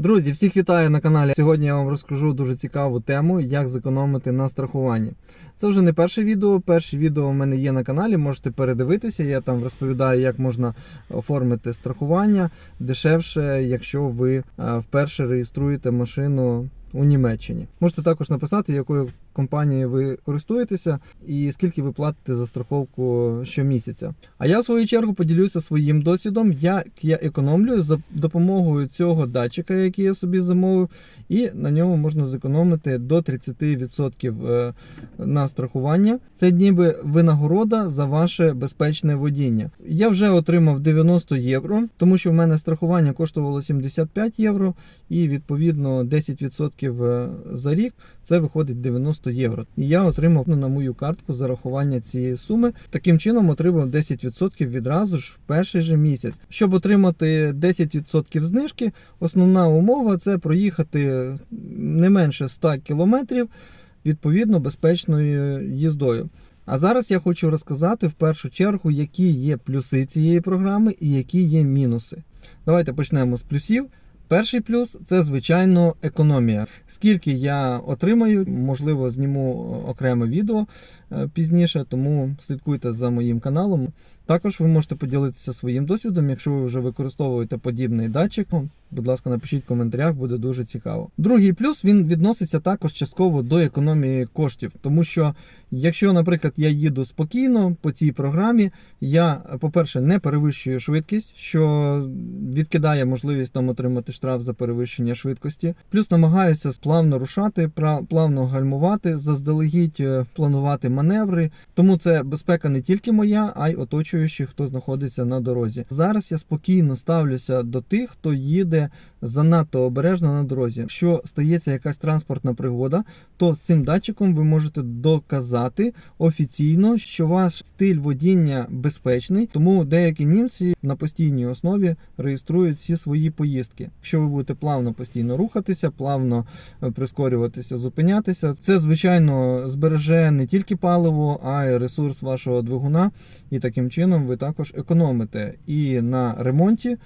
Друзі, всіх вітаю на каналі. Сьогодні я вам розкажу дуже цікаву тему, як зекономити на страхуванні. Це вже не перше відео. Перше відео у мене є на каналі, можете передивитися. Я там розповідаю, як можна оформити страхування дешевше, якщо ви е, вперше реєструєте машину у Німеччині. Можете також написати, якою компанією ви користуєтеся і скільки ви платите за страховку щомісяця. А я в свою чергу поділюся своїм досвідом, як я економлюю за допомогою цього датчика, який я собі замовив, і на ньому можна зекономити до 30% е, на страхування. Це ніби винагорода за ваше безпечне водіння. Я вже отримав 90 євро, тому що в мене страхування коштувало 75 євро, і відповідно 10% е, за рік це виходить 90 євро. І я отримав ну, на мою картку зарахування цієї суми. Таким чином отримав 10% відразу ж в перший же місяць. Щоб отримати 10% знижки, основна умова це проїхати не менше 100 кілометрів відповідно безпечною їздою. А зараз я хочу розказати в першу чергу, які є плюси цієї програми і які є мінуси. Давайте почнемо з плюсів. Перший плюс це звичайно економія. Скільки я отримаю, можливо, зніму окреме відео е, пізніше, тому слідкуйте за моїм каналом. Також ви можете поділитися своїм досвідом, якщо ви вже використовуєте подібний датчик. Будь ласка, напишіть в коментарях, буде дуже цікаво. Другий плюс він відноситься також частково до економії коштів, тому що якщо, наприклад, я їду спокійно по цій програмі, я, по-перше, не перевищую швидкість, що відкидає можливість там отримати штраф за перевищення швидкості. Плюс намагаюся плавно рушати, плавно гальмувати, заздалегідь е, планувати маневри. Тому це безпека не тільки моя, а й оточуючих, хто знаходиться на дорозі. Зараз я спокійно ставлюся до тих, хто їде занадто обережно на дорозі. Якщо стається якась транспортна пригода, то з цим датчиком ви можете доказати офіційно, що ваш стиль водіння безпечний, тому деякі німці на постійній основі реєструють всі свої поїздки. Якщо ви будете плавно постійно рухатися, плавно е, прискорюватися, зупинятися, це звичайно збереже не тільки паливо, а й ресурс вашого двигуна, і таким чином ви також економите і на ремонті,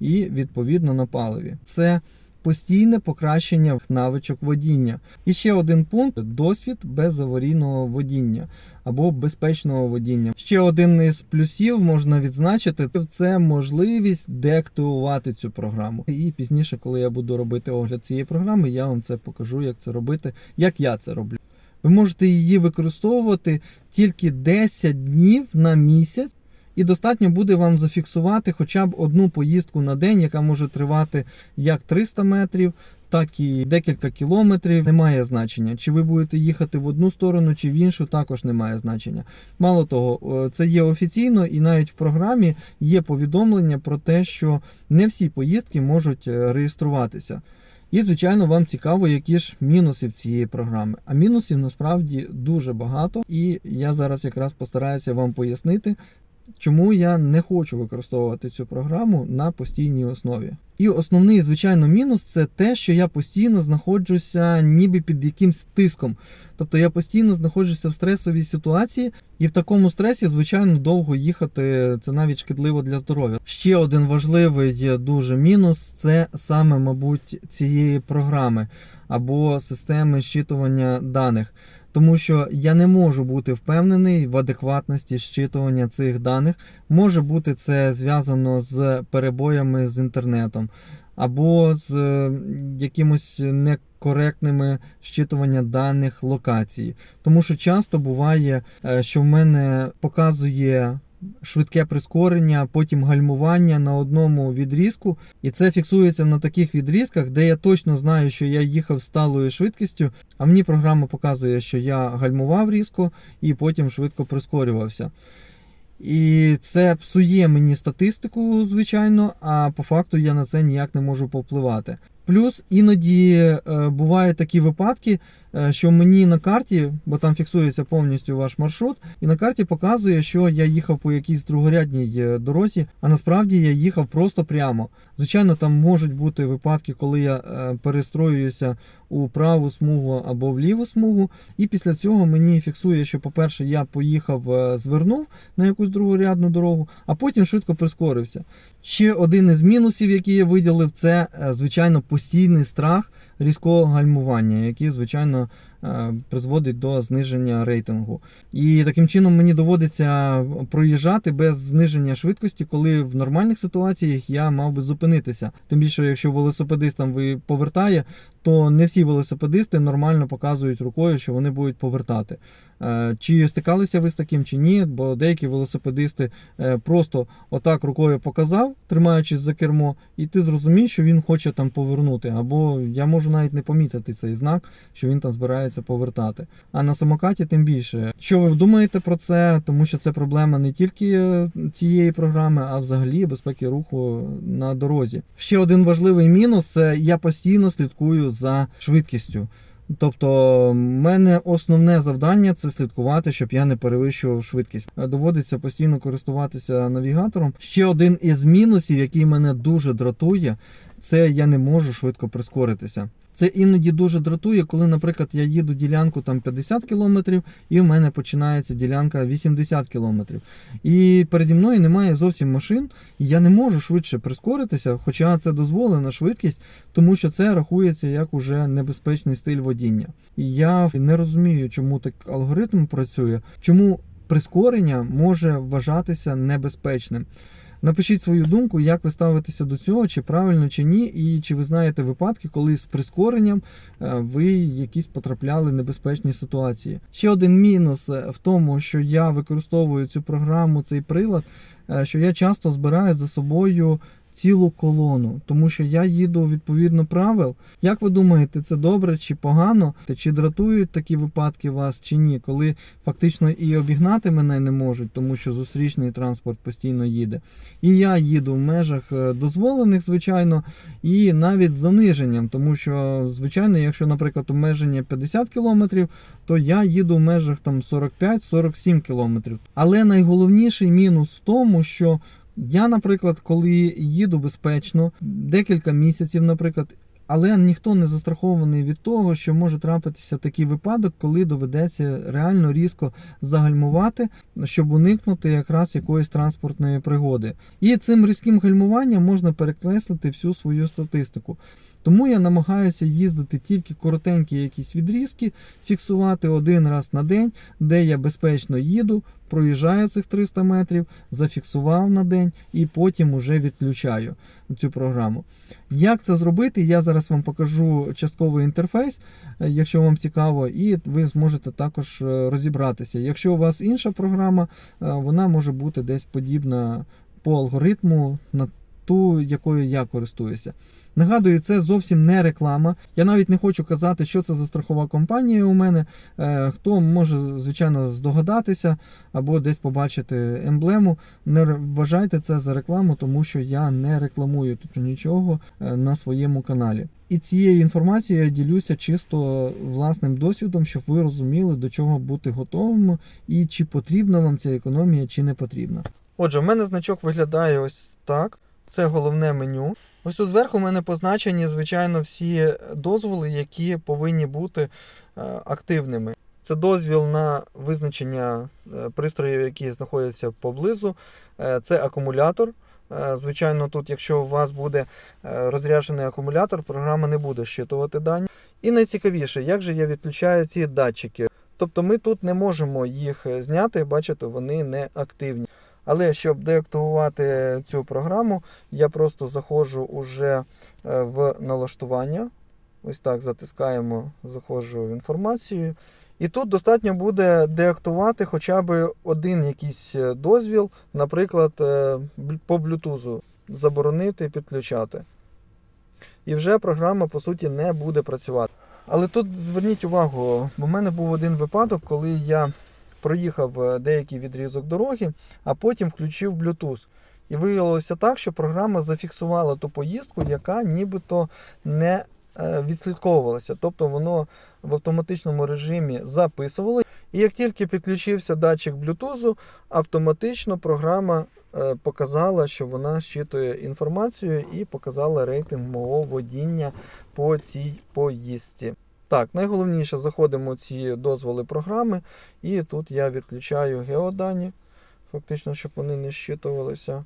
і відповідно на паливі. Це постійне покращення навичок водіння. І ще один пункт досвід безаварійного водіння або безпечного водіння. Ще один із плюсів можна відзначити це можливість деактивувати цю програму. І пізніше, коли я буду робити огляд цієї програми, я вам це покажу, як це робити, як я це роблю. Ви можете її використовувати тільки 10 днів на місяць. І достатньо буде вам зафіксувати хоча б одну поїздку на день, яка може тривати як 300 метрів, так і декілька кілометрів. Немає значення. Чи ви будете їхати в одну сторону, чи в іншу, також немає значення. Мало того, це є офіційно, і навіть в програмі є повідомлення про те, що не всі поїздки можуть е, реєструватися. І, звичайно, вам цікаво, які ж мінуси в цієї програми. А мінусів насправді дуже багато, і я зараз якраз постараюся вам пояснити, чому я не хочу використовувати цю програму на постійній основі. І основний, звичайно, мінус це те, що я постійно знаходжуся ніби під якимсь тиском. Тобто я постійно знаходжуся в стресовій ситуації, і в такому стресі, звичайно, довго їхати це навіть шкідливо для здоров'я. Ще один важливий дуже мінус це саме, мабуть, цієї програми або системи щитування даних. Тому що я не можу бути впевнений в адекватності щитування цих даних. Може бути це зв'язано з перебоями з інтернетом, або з е, якимось некоректними щитування даних локації. Тому що часто буває, е, що в мене показує. Швидке прискорення, потім гальмування на одному відрізку, і це фіксується на таких відрізках, де я точно знаю, що я їхав сталою швидкістю, а мені програма показує, що я гальмував різко і потім швидко прискорювався. І це псує мені статистику, звичайно, а по факту я на це ніяк не можу повпливати. Плюс іноді е, бувають такі випадки, що мені на карті, бо там фіксується повністю ваш маршрут, і на карті показує, що я їхав по якійсь другорядній е, дорозі, а насправді я їхав просто прямо. Звичайно, там можуть бути випадки, коли я е, перестроююся у праву смугу або в ліву смугу. І після цього мені фіксує, що, по-перше, я поїхав, е, звернув на якусь другорядну дорогу, а потім швидко прискорився. Ще один із мінусів, який я виділив, це е, звичайно постійний страх різкого гальмування, які, звичайно, призводить до зниження рейтингу. І таким чином мені доводиться проїжджати без зниження швидкості, коли в нормальних ситуаціях я мав би зупинитися. Тим більше, якщо велосипедист там ви- повертає, то не всі велосипедисти нормально показують рукою, що вони будуть повертати. Е, Чи стикалися ви з таким чи ні? Бо деякі велосипедисти е, просто отак рукою показав, тримаючись за кермо, і ти зрозумієш, що він хоче там повернути. Або я можу навіть не помітити цей знак, що він там збирається повертати. А на самокаті тим більше. Що ви думаєте про це? Тому що це проблема не тільки е, цієї програми, а взагалі безпеки руху на дорозі. Ще один важливий мінус це я постійно слідкую за швидкістю. Тобто, мене основне завдання це слідкувати, щоб я не перевищував швидкість. Е, Доводиться постійно користуватися навігатором. Ще один із мінусів, який мене дуже дратує, це я не можу швидко прискоритися. Це іноді дуже дратує, коли, наприклад, я їду ділянку там 50 км, і в мене починається ділянка 80 км. І переді мною немає зовсім машин, і я не можу швидше прискоритися, хоча це дозволена швидкість, тому що це рахується як уже небезпечний стиль водіння. І я не розумію, чому так алгоритм працює, чому прискорення може вважатися небезпечним. Напишіть свою думку, як ви ставитеся до цього, чи правильно, чи ні, і чи ви знаєте випадки, коли з прискоренням е, ви якісь потрапляли в небезпечні ситуації. Ще один мінус е, в тому, що я використовую цю програму, цей прилад, е, що я часто збираю за собою цілу колону, тому що я їду відповідно правил. Як ви думаєте, це добре чи погано? Чи дратують такі випадки вас чи ні, коли фактично і обігнати мене не можуть, тому що зустрічний транспорт постійно їде. І я їду в межах е, дозволених, звичайно, і навіть заниженням, тому що, звичайно, якщо, наприклад, обмеження 50 км, то я їду в межах там 45-47 км. Але найголовніший мінус в тому, що я, наприклад, коли їду безпечно, декілька місяців, наприклад, але ніхто не застрахований від того, що може трапитися такий випадок, коли доведеться реально різко загальмувати, щоб уникнути якраз якоїсь транспортної пригоди. І цим різким гальмуванням можна перекреслити всю свою статистику. Тому я намагаюся їздити тільки коротенькі якісь відрізки, фіксувати один раз на день, де я безпечно їду, проїжджаю цих 300 метрів, зафіксував на день і потім уже відключаю цю програму. Як це зробити? Я зараз вам покажу частковий інтерфейс, е, якщо вам цікаво, і ви зможете також е, розібратися. Якщо у вас інша програма, е, вона може бути десь подібна по алгоритму на ту, якою я користуюся. Нагадую, це зовсім не реклама. Я навіть не хочу казати, що це за страхова компанія у мене. Е, Хто може, звичайно, здогадатися або десь побачити емблему. Не вважайте це за рекламу, тому що я не рекламую тут нічого е, на своєму каналі. І цією інформацією я ділюся чисто власним досвідом, щоб ви розуміли, до чого бути готовими і чи потрібна вам ця економія, чи не потрібна. Отже, в мене значок виглядає ось так. Це головне меню. Ось тут зверху в мене позначені, звичайно, всі дозволи, які повинні бути е, активними. Це дозвіл на визначення е, пристроїв, які знаходяться поблизу. Е, Це акумулятор. Звичайно, тут, якщо у вас буде розряджений акумулятор, програма не буде щитувати дані. І найцікавіше, як же я відключаю ці датчики. Тобто ми тут не можемо їх зняти, бачите, вони не активні. Але щоб деактивувати цю програму, я просто заходжу уже е, в налаштування. Ось так затискаємо, заходжу в інформацію. І тут достатньо буде деактувати хоча б один якийсь е, дозвіл, наприклад, е, по Bluetooth заборонити підключати. І вже програма, по суті, не буде працювати. Але тут зверніть увагу, бо в мене був один випадок, коли я проїхав е, деякий відрізок дороги, а потім включив Bluetooth. І виявилося так, що програма зафіксувала ту поїздку, яка нібито не е, відслідковувалася. Тобто воно в автоматичному режимі записувало. І як тільки підключився датчик Bluetooth, автоматично програма е, показала, що вона щитує інформацію і показала рейтинг мого водіння по цій поїздці. Так, найголовніше заходимо ці дозволи програми, і тут я відключаю геодані, фактично, щоб вони не щитувалися.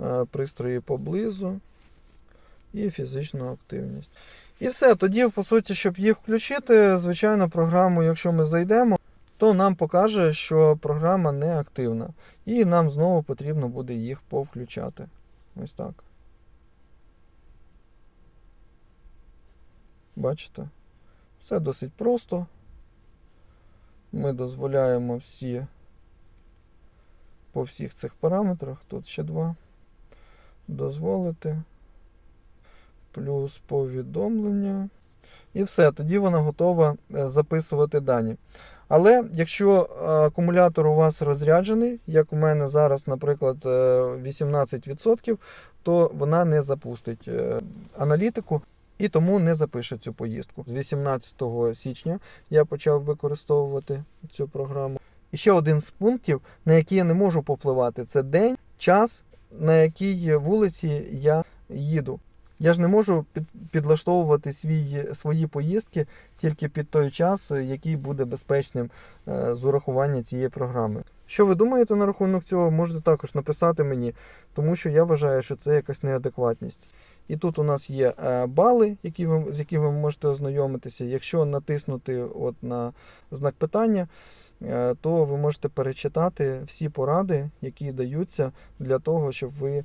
Е, Пристрої поблизу і фізичну активність. І все. Тоді, по суті, щоб їх включити, звичайно, програму, якщо ми зайдемо, то нам покаже, що програма не активна. І нам знову потрібно буде їх повключати. Ось так. Бачите? Все досить просто. Ми дозволяємо всі по всіх цих параметрах. Тут ще два. Дозволити. Плюс повідомлення. І все, тоді вона готова е, записувати дані. Але якщо е, акумулятор у вас розряджений, як у мене зараз, наприклад, е, 18%, то вона не запустить е, аналітику і тому не запише цю поїздку. З 18 січня я почав використовувати цю програму. І ще один з пунктів, на який я не можу попливати, це день, час, на якій вулиці я їду. Я ж не можу підлаштовувати свій, свої поїздки тільки під той час, який буде безпечним е, з урахування цієї програми. Що ви думаєте на рахунок цього, можете також написати мені, тому що я вважаю, що це якась неадекватність. І тут у нас є е, бали, які ви, з якими ви можете ознайомитися. Якщо натиснути от на знак питання, е, то ви можете перечитати всі поради, які даються для того, щоб ви е,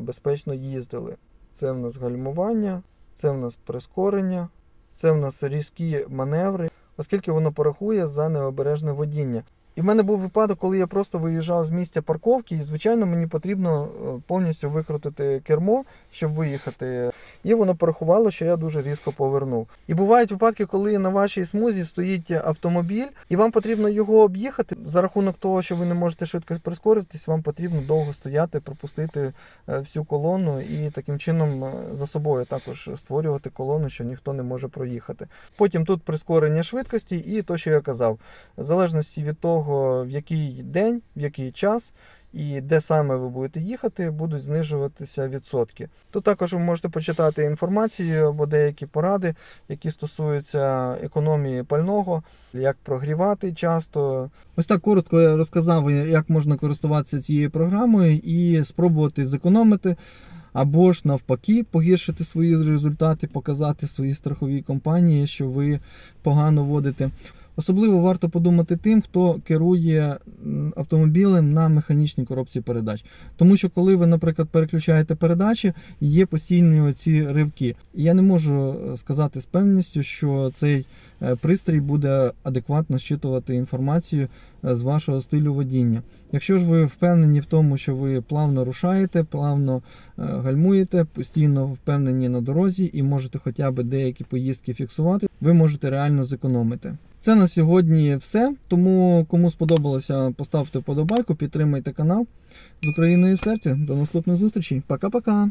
безпечно їздили. Це в нас гальмування, це в нас прискорення, це в нас різкі маневри, оскільки воно порахує за необережне водіння. І в мене був випадок, коли я просто виїжджав з місця парковки, і, звичайно, мені потрібно е, повністю викрутити кермо, щоб виїхати. І воно порахувало, що я дуже різко повернув. І бувають випадки, коли на вашій смузі стоїть автомобіль, і вам потрібно його об'їхати. За рахунок того, що ви не можете швидко прискоритись, вам потрібно довго стояти, пропустити е, всю колону і таким чином е, за собою також створювати колону, що ніхто не може проїхати. Потім тут прискорення швидкості і то, що я казав, в залежності від того, в який день, в який час. І де саме ви будете їхати, будуть знижуватися відсотки. Тут також ви можете почитати інформацію або деякі поради, які стосуються економії пального, як прогрівати часто. Ось так коротко я розказав, як можна користуватися цією програмою і спробувати зекономити. Або ж навпаки погіршити свої результати, показати своїй страховій компанії, що ви погано водите. Особливо варто подумати тим, хто керує автомобілем на механічній коробці передач. Тому що коли ви, наприклад, переключаєте передачі, є постійні ці ривки. Я не можу е, сказати з певністю, що цей е, пристрій буде адекватно щитувати інформацію е, з вашого стилю водіння. Якщо ж ви впевнені в тому, що ви плавно рушаєте, плавно гальмуєте, постійно впевнені на дорозі і можете хоча б деякі поїздки фіксувати, ви можете реально зекономити. Це на сьогодні все. Тому кому сподобалося, поставте вподобайку, підтримайте канал з Україною в серці. До наступних зустрічей. Пока-пока.